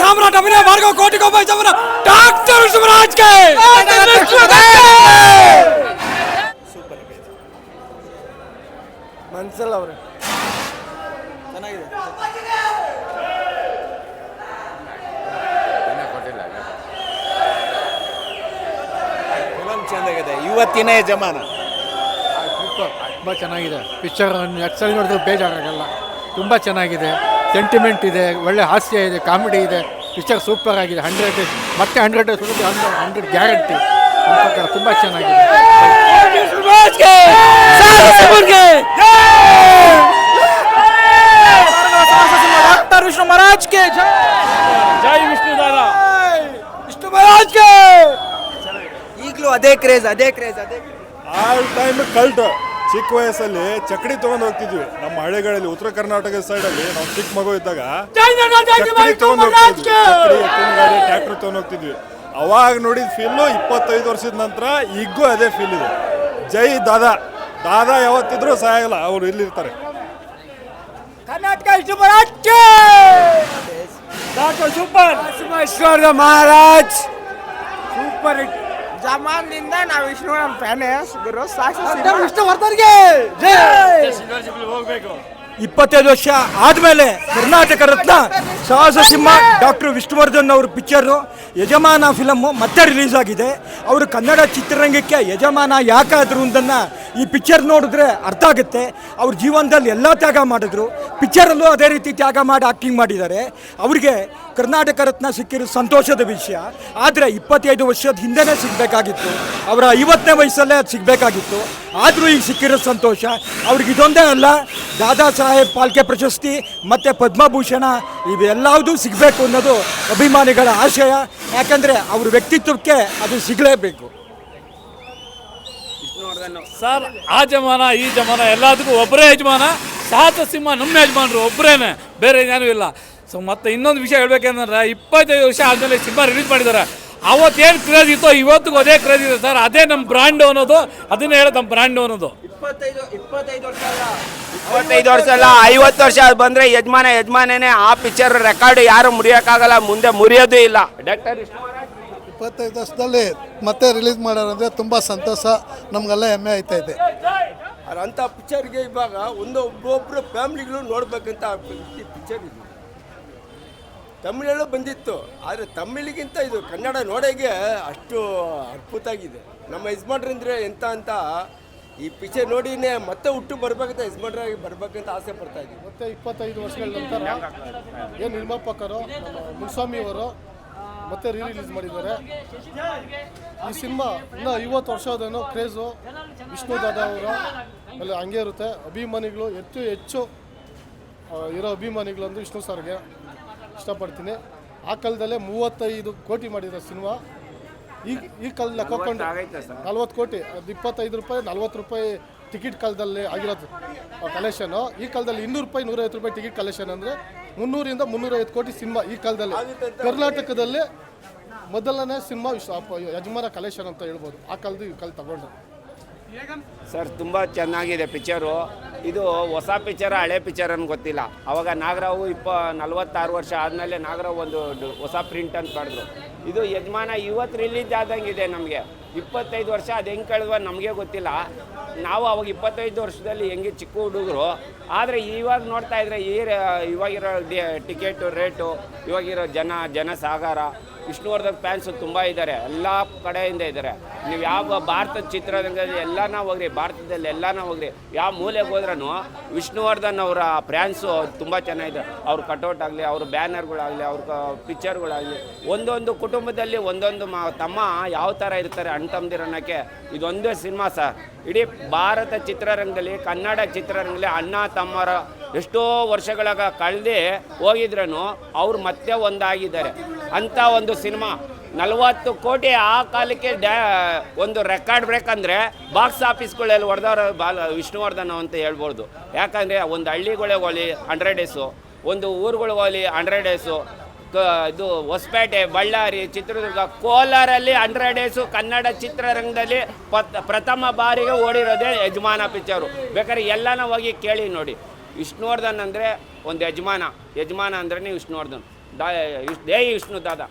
ಸಾಮ್ರಾಟ್ ಅಭಿನಯ ಭಾರ್ಗವ ಕೋಟಿಗೊಬ್ಬ ಜಮನ. ಡಾಕ್ಟರ್ ಶಿವರಾಜ್ಗೆ ಮನ್ಸಲ್ಲ ಅವ್ರೆ ಚೆನ್ನಾಗಿದೆ. ಫಿಲಮ್ ಚೆಂದಾಗಿದೆ. ಇವತ್ತಿನ ಜಮಾನ ತುಂಬ ಚೆನ್ನಾಗಿದೆ. ಪಿಕ್ಚರ್ ಎಕ್ಸಲ್ ಸಲ ನೋಡಿದ್ರು ಬೇಜಾರಾಗಲ್ಲ. ತುಂಬ ಚೆನ್ನಾಗಿದೆ. ಸೆಂಟಿಮೆಂಟ್ ಇದೆ ಒಳ್ಳೆ ಹಾಸ್ಯ ಇದೆ ಕಾಮಿಡಿ ಇದೆ. ಪಿಕ್ಚರ್ ಸೂಪರ್ ಆಗಿದೆ ಹಂಡ್ರೆಡ್ ಮತ್ತೆ ಹಂಡ್ರೆಡ್ ಹಂಡ್ರೆಡ್ ಗ್ಯಾರಂಟಿ ತುಂಬ ಚೆನ್ನಾಗಿದೆ. ಡಾಕ್ಟರ್ ವಿಷ್ಣು ಮಹಾರಾಜ್ಗೆ ಜೈ! ಜೈ ವಿಷ್ಣುದಾರ ವಿಷ್ಣು ಮಹಾರಾಜ್ಗೆ ಈಗಲೂ ಅದೇ ಕ್ರೇಜ್ ಅದೇ ಕ್ರೇಜ್ ಅದೇ ಆಲ್ ಟೈಮ್ ಕಲ್ಟ್ ಚಿಕ್ಕ ವಯಸ್ಸಲ್ಲಿ ಚಕಡಿ ತಗೊಂಡು ಹೋಗ್ತಿದ್ವಿ. ನಮ್ಮ ಹಳ್ಳಿಗಳಲ್ಲಿ ಉತ್ತರ ಕರ್ನಾಟಕದ ಸೈಡ್ ಅಲ್ಲಿ ನಾವು ಚಿಕ್ಕ ಮಗು ಇದ್ದಾಗ ಚಕಡಿ ತಗೊಂಡು ಹೋಗ್ತಿದ್ವಿ. ಗಾಡಿ ಟ್ರ್ಯಾಕ್ಟರ್ ತಗೊಂಡ್ ಹೋಗ್ತಿದ್ವಿ. ಅವಾಗ ನೋಡಿದ ಫೀಲ್ ಇಪ್ಪತ್ತೈದು ವರ್ಷದ ನಂತರ ಈಗೂ ಅದೇ ಫೀಲ್ ಇದೆ. ಜೈ ದಾದಾ. ದಾದಾ ಯಾವತ್ತಿದ್ರು ಸಾಯಲ್ಲ ಅವರು ಇಲ್ಲಿರ್ತಾರೆ. Karnataka ಮಹಾರಾಜ್ಗೆ doctor super Maharaj. Super hit. ಜಮಾನ್ದಿಂದ ನಾವು ವಿಷ್ಣು ನಮ್ಮ ಫ್ಯಾನೇ ಗುರು ಸಾಕ್ಷಿ ವಿಷ್ಣುವರ್ಧನ್ಗೆ. ಜೈ. ಹೋಗ್ಬೇಕು. ಇಪ್ಪತ್ತೈದು ವರ್ಷ ಆದಮೇಲೆ ಕರ್ನಾಟಕ ರತ್ನ ಸಾಹಸ ಸಿಂಹ ಡಾಕ್ಟರ್ ವಿಷ್ಣುವರ್ಧನ್ ಅವ್ರ ಪಿಕ್ಚರು ಯಜಮಾನ ಫಿಲಮ್ಮು ಮತ್ತೆ ರಿಲೀಸ್ ಆಗಿದೆ. ಅವರು ಕನ್ನಡ ಚಿತ್ರರಂಗಕ್ಕೆ ಯಜಮಾನ ಯಾಕಾದ್ರು ಅಂದನ್ನು ಈ ಪಿಕ್ಚರ್ ನೋಡಿದ್ರೆ ಅರ್ಥ ಆಗುತ್ತೆ. ಅವ್ರ ಜೀವನದಲ್ಲಿ ಎಲ್ಲ ತ್ಯಾಗ ಮಾಡಿದ್ರು. ಪಿಕ್ಚರಲ್ಲೂ ಅದೇ ರೀತಿ ತ್ಯಾಗ ಮಾಡಿ ಆಕ್ಟಿಂಗ್ ಮಾಡಿದ್ದಾರೆ. ಅವರಿಗೆ ಕರ್ನಾಟಕ ರತ್ನ ಸಿಕ್ಕಿರೋ ಸಂತೋಷದ ವಿಷಯ. ಆದರೆ ಇಪ್ಪತ್ತೈದು ವರ್ಷದ ಹಿಂದೆನೇ ಸಿಗಬೇಕಾಗಿತ್ತು. ಅವರ ಐವತ್ತನೇ ವಯಸ್ಸಲ್ಲೇ ಅದು ಸಿಗಬೇಕಾಗಿತ್ತು. ಆದರೂ ಈಗ ಸಿಕ್ಕಿರೋ ಸಂತೋಷ. ಅವ್ರಿಗೆ ಇದೊಂದೇ ಅಲ್ಲ ದಾದಾ ಸಾಹೇಬ್ ಪಾಲ್ಕೆ ಪ್ರಶಸ್ತಿ, ಮತ್ತು ಪದ್ಮಭೂಷಣ, ಇವೆಲ್ಲವುದೂ ಸಿಗಬೇಕು ಅನ್ನೋದು ಅಭಿಮಾನಿಗಳ ಆಶಯ. ಯಾಕಂದರೆ ಅವ್ರ ವ್ಯಕ್ತಿತ್ವಕ್ಕೆ ಅದು ಸಿಗಲೇಬೇಕು. ಸರ್, ಆ ಜಮಾನ, ಈ ಜಮಾನ, ಎಲ್ಲದಕ್ಕೂ ಒಬ್ಬರೇ ಯಜಮಾನ ಸಾತ ಸಿಂಹ ನಮ್ಮ ಯಜಮಾನರು ಒಬ್ಬರೇನೆ ಬೇರೆ ಏನೂ ಇಲ್ಲ. ಸೊ ಮತ್ತೆ ಇನ್ನೊಂದು ವಿಷಯ ಹೇಳ್ಬೇಕಂದ್ರೆ, ಇಪ್ಪತ್ತೈದು ವರ್ಷ ಆದಮೇಲೆ ಸಿನಿಮಾ ರಿಲೀಸ್ ಮಾಡಿದ್ದಾರೆ. ಅವತ್ತೇನು ಕ್ರೇಜ್ ಇತ್ತೋ ಇವತ್ತಿಗೂ ಅದೇ ಕ್ರೇಜ್ ಇದೆ ಸರ್. ಅದೇ ನಮ್ಮ ಬ್ರ್ಯಾಂಡ್ ಅನ್ನೋದು ಅದನ್ನೇ ಹೇಳೋದು ನಮ್ಮ ಬ್ರ್ಯಾಂಡ್ ಅನ್ನೋದು. ಇಪ್ಪತ್ತೈದು ಇಪ್ಪತ್ತೈದು ವರ್ಷ ಅಲ್ಲ. ಇಪ್ಪತ್ತೈದು ವರ್ಷ ಅಲ್ಲ ಐವತ್ತು ವರ್ಷ ಬಂದ್ರೆ ಯಜಮಾನ ಯಜಮಾನೇನೆ ಆ ಪಿಕ್ಚರ್ ರೆಕಾರ್ಡ್ ಯಾರು ಮುರಿಯೋಕ್ಕಾಗಲ್ಲ ಮುಂದೆ ಮುರಿಯೋದೇ ಇಲ್ಲ. ಡಾಕ್ಟರ್ ಇಪ್ಪತ್ತೈದು ವರ್ಷದಲ್ಲಿ ಮತ್ತೆ ರಿಲೀಸ್ ಮಾಡೋರಂದ್ರೆ ತುಂಬ ಸಂತೋಷ ನಮಗೆಲ್ಲ ಹೆಮ್ಮೆ ಆಯ್ತಾ ಇದೆ. ಅಂಥ ಪಿಕ್ಚರ್ಗೆ ಇವಾಗ ಒಂದು ಒಬ್ಬೊಬ್ಬರು ಫ್ಯಾಮಿಲಿಗಳು ನೋಡ್ಬೇಕಂತ ಪಿಕ್ಚರ್ ಇದು ತಮಿಳಲ್ಲೂ ಬಂದಿತ್ತು, ಆದರೆ ತಮಿಳಿಗಿಂತ ಇದು ಕನ್ನಡ ನೋಡೋಕ್ಕೆ ಅಷ್ಟು ಅದ್ಭುತ ಆಗಿದೆ ನಮ್ಮ ಯಜಮಾನ್ರಂದ್ರೆ ಎಂಥ ಅಂತ ಈ ಪಿಚ್ಚೆ ನೋಡಿನೇ ಮತ್ತೆ ಹುಟ್ಟು ಬರ್ಬೇಕಂತ ಯಜಮಾನ್ರಾಗಿ ಬರ್ಬೇಕಂತ ಆಸೆ ಪಡ್ತಾ ಇದ್ದೀವಿ ಮತ್ತೆ ಇಪ್ಪತ್ತೈದು ವರ್ಷಗಳ ನಂತರ ಏನು ನಿರ್ಮಾಪಕರು ನಮ್ಮ ಮುನ್ಸ್ವಾಮಿ ಅವರು ಮತ್ತೆ ರೀ ರಿಲೀಸ್ ಮಾಡಿದ್ದಾರೆ. ಈ ಸಿನಿಮಾ ಇನ್ನೂ ಐವತ್ತು ವರ್ಷದೇನೋ ಕ್ರೇಜು. ವಿಷ್ಣು ದಾದಾ ಅವರು ಅಲ್ಲಿ ಹಂಗೆ ಇರುತ್ತೆ. ಅಭಿಮಾನಿಗಳು ಹೆಚ್ಚು ಹೆಚ್ಚು ಇರೋ ಅಭಿಮಾನಿಗಳು ಅಂದರೆ ವಿಷ್ಣು ಸರ್ಗೆ. ಇಷ್ಟಪಡ್ತೀನಿ. ಆ ಕಾಲದಲ್ಲೇ ಮೂವತ್ತೈದು ಕೋಟಿ ಮಾಡಿರೋ ಸಿನಿಮಾ. ಈಗ ಈ ಕಾಲ ಲೆಕ್ಕೊಂಡು ನಲ್ವತ್ತು ಕೋಟಿ ಅದು ಇಪ್ಪತ್ತೈದು ರೂಪಾಯಿ ನಲ್ವತ್ತು ರೂಪಾಯಿ ಟಿಕೆಟ್ ಕಾಲದಲ್ಲಿ ಆಗಿರೋದು ಕಲೆಕ್ಷನು ಈ ಕಾಲದಲ್ಲಿ ಇನ್ನೂರು ರೂಪಾಯಿ ನೂರೈವತ್ತು ರೂಪಾಯಿ ಟಿಕೆಟ್ ಕಲೆಕ್ಷನ್ ಅಂದರೆ ಮುನ್ನೂರಿಂದ ಮುನ್ನೂರೈವತ್ತು ಕೋಟಿ ಸಿನಿಮಾ ಈ ಕಾಲದಲ್ಲಿ. ಕರ್ನಾಟಕದಲ್ಲಿ ಮೊದಲನೇ ಸಿನಿಮಾ ವಿಶ್ವ ಅಪ್ಪ ಯಜಮಾನ ಕಲೆಕ್ಷನ್ ಅಂತ ಹೇಳ್ಬೋದು. ಆ ಕಾಲದ ಈ ಕಾಲ ತಗೊಂಡ್ರೆ. ಸರ್ ತುಂಬ ಚೆನ್ನಾಗಿದೆ ಪಿಕ್ಚರು ಇದು ಹೊಸ ಪಿಕ್ಚರ ಹಳೆ ಪಿಕ್ಚರ್ ಅಂತ ಗೊತ್ತಿಲ್ಲ. ಅವಾಗ ನಾಗರಾವು ಇಪ್ಪ ನಲ್ವತ್ತಾರು ವರ್ಷ ಆದಮೇಲೆ ನಾಗರಾವ್ ಒಂದು ಹೊಸ ಪ್ರಿಂಟ್ ಅಂತ ಪಡೆದ್ರು. ಇದು ಯಜಮಾನ ಇವತ್ತು ರಿಲೀಸ್ ಆದಂಗಿದೆ ನಮಗೆ. ಇಪ್ಪತ್ತೈದು ವರ್ಷ ಅದು ಹೆಂಗೆ ಕಳೆದ್ವ ನಮಗೆ ಗೊತ್ತಿಲ್ಲ. ನಾವು ಅವಾಗ ಇಪ್ಪತ್ತೈದು ವರ್ಷದಲ್ಲಿ ಹೆಂಗೆ ಚಿಕ್ಕ ಹುಡುಗರು, ಆದರೆ ಇವಾಗ ನೋಡ್ತಾ ಇದ್ರೆ ಈ ಇವಾಗಿರೋ ಟಿಕೆಟು, ರೇಟು, ಇವಾಗಿರೋ ಜನ, ಜನಸಾಗರ ವಿಷ್ಣುವರ್ಧನ್ ಫ್ಯಾನ್ಸ್ ತುಂಬ ಇದ್ದಾರೆ. ಎಲ್ಲ ಕಡೆಯಿಂದ ಇದ್ದಾರೆ. ನೀವು ಯಾವ ಭಾರತದ ಚಿತ್ರರಂಗದಲ್ಲಿ ಎಲ್ಲಾನ ಹೋಗ್ರಿ, ಭಾರತದಲ್ಲಿ ಎಲ್ಲಾನ ಹೋಗ್ರಿ. ಯಾವ ಮೂಲೆಗೆ ಹೋದ್ರೂ ವಿಷ್ಣುವರ್ಧನ್ ಅವರ ಫ್ಯಾನ್ಸು ತುಂಬ ಚೆನ್ನಾಗಿದೆ. ಅವ್ರ ಕಟೌಟ್ ಆಗಲಿ, ಅವ್ರ ಬ್ಯಾನರ್ಗಳಾಗಲಿ, ಅವ್ರ ಪಿಕ್ಚರ್ಗಳಾಗಲಿ ಒಂದೊಂದು ಕುಟುಂಬದಲ್ಲಿ ಒಂದೊಂದು ಮ, ತಮ್ಮ ಯಾವ ಥರ ಇರ್ತಾರೆ ಅಣ್ಣ ತಮ್ಮದಿರನ್ನಕ್ಕೆ ಇದೊಂದೇ ಸಿನಿಮಾ ಸರ್ ಇಡೀ ಭಾರತ ಚಿತ್ರರಂಗದಲ್ಲಿ, ಕನ್ನಡ ಚಿತ್ರರಂಗದಲ್ಲಿ ಅಣ್ಣ, ತಮ್ಮರ ಎಷ್ಟೋ ವರ್ಷಗಳಾಗ ಕಳೆದು ಹೋಗಿದ್ರೂ ಅವ್ರು ಮತ್ತೆ ಒಂದಾಗಿದ್ದಾರೆ. ಅಂಥ ಒಂದು ಸಿನಿಮಾ. ನಲವತ್ತು ಕೋಟಿ ಆ ಕಾಲಕ್ಕೆ ಡ್ಯಾ, ಒಂದು ರೆಕಾರ್ಡ್ ಬ್ರೇಕ್ ಬಾಕ್ಸ್ ಆಫೀಸ್ಗಳಲ್ಲಿ ಹೊಡೆದವ್ರ ಬಾಲ, ವಿಷ್ಣುವರ್ಧನ್ ಅಂತ ಹೇಳ್ಬೋದು. ಯಾಕಂದರೆ ಒಂದು ಹಳ್ಳಿಗಳಿಗೆ ಹೋಗಲಿ ಹಂಡ್ರೆಡ್ ಡೇಸು ಒಂದು ಊರುಗಳಿಗೆ ಹೋಗಲಿ ಹಂಡ್ರೆಡ್ ಡೇಸು ಕ, ಇದು ಹೊಸಪೇಟೆ, ಬಳ್ಳಾರಿ, ಚಿತ್ರದುರ್ಗ, ಕೋಲಾರಲ್ಲಿ ಹಂಡ್ರೆಡ್ ಡೇಸು ಕನ್ನಡ ಚಿತ್ರರಂಗದಲ್ಲಿ ಪತ್, ಪ್ರಥಮ ಬಾರಿಗೆ ಓಡಿರೋದೇ ಯಜಮಾನ ಪಿಕ್ಚರು. ಬೇಕಾದ್ರೆ ಎಲ್ಲನೂ ಹೋಗಿ ಕೇಳಿ ನೋಡಿ. ವಿಷ್ಣುವರ್ಧನ್ ಅಂದರೆ ಒಂದು ಯಜಮಾನ. ಯಜಮಾನ ಅಂದ್ರೇ ವಿಷ್ಣುವರ್ಧನ್. ದಾ ಜೈ ವಿಷ್ಣು ದಾದ